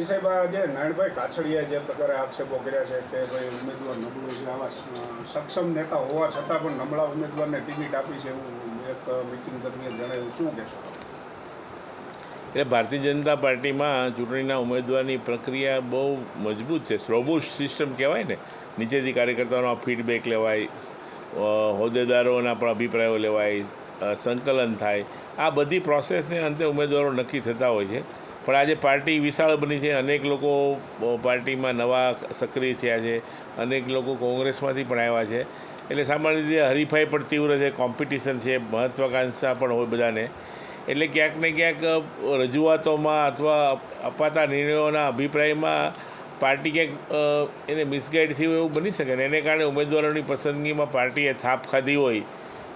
ઈ સાહેબ, આ જે નારાયણભાઈ કાછડિયા જે પ્રકારે આક્ષેપો કર્યા છે કે ભાઈ ઉમેદવાર નબળું છે, આવા સક્ષમ નેતા હોવા છતાં પણ નબળા ઉમેદવારને ટિકિટ આપી છે એવું એક મિટિંગ દરમિયાન જણાવ્યું. શું કહેશો? એટલે ભારતીય જનતા પાર્ટીમાં ચૂંટણીના ઉમેદવારની પ્રક્રિયા બહુ મજબૂત છે, રોબોસ્ટ સિસ્ટમ કહેવાય ને. નીચેથી કાર્યકર્તાઓનો ફીડબેક લેવાય હોદ્દેદારોના પણ અભિપ્રાયો લેવાય સંકલન થાય. આ બધી પ્રોસેસને અંતે ઉમેદવારો નક્કી થતા હોય છે. પણ આજે પાર્ટી વિશાળ બની છે. અનેક લોકો પાર્ટીમાં નવા સક્રિય થયા છે. અનેક લોકો કોંગ્રેસમાંથી પણ આવ્યા છે. એટલે સામાન્ય રીતે હરીફાઈ પણ તીવ્ર છે, કોમ્પિટિશન છે, મહત્વાકાંક્ષા પણ હોય બધાને. એટલે ક્યાંક ને ક્યાંક રજૂઆતોમાં અથવા અપાતા નિર્ણયોના અભિપ્રાયમાં પાર્ટી ક્યાંક એને મિસગાઈડ થયું એવું બની શકે ને? એને કારણે ઉમેદવારોની પસંદગીમાં પાર્ટીએ થાપ ખાધી હોય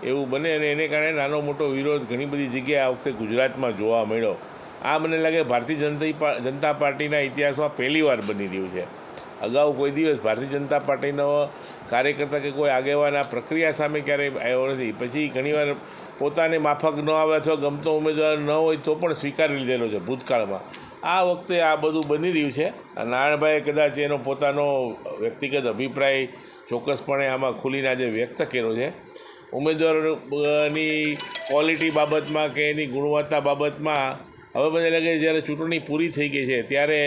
એવું બને અને એને કારણે નાનો મોટો વિરોધ ઘણી બધી જગ્યાએ આ વખતે ગુજરાતમાં જોવા મળ્યો. આ મને લાગે ભારતીય જનતા જનતા પાર્ટીના ઇતિહાસમાં પહેલીવાર બની રહ્યું છે. અગાઉ કોઈ દિવસ ભારતીય જનતા પાર્ટીનો કાર્યકર્તા કે કોઈ આગેવાન આ પ્રક્રિયા સામે ક્યારેય આવ્યો નથી. પછી ઘણીવાર પોતાને માફક ન આવે અથવા ગમતો ઉમેદવાર ન હોય તો પણ સ્વીકારી લીધેલો છે ભૂતકાળમાં. આ વખતે આ બધું બની રહ્યું છે નારાયણભાઈએ કદાચ એનો પોતાનો વ્યક્તિગત અભિપ્રાય ચોક્કસપણે આમાં ખુલીને આજે વ્યક્ત કર્યો છે. ઉમેદવારોની ક્વોલિટી બાબતમાં કે એની ગુણવત્તા બાબતમાં હવે મને લાગે જ્યારે ચૂંટણી પૂરી થઈ ગઈ છે ત્યારે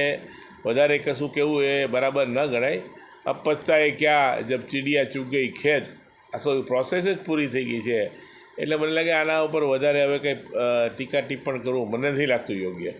વધારે કશું કહેવું એ બરાબર ન ગણાય. અબ એ ક્યાં જબ ચીડિયા ચૂક ગઈ ખેત. આખો પ્રોસેસ જ પૂરી થઈ ગઈ છે. એટલે મને લાગે આના ઉપર વધારે હવે કંઈ ટીકા ટિપ્પણ કરવું મને નથી લાગતું યોગ્ય.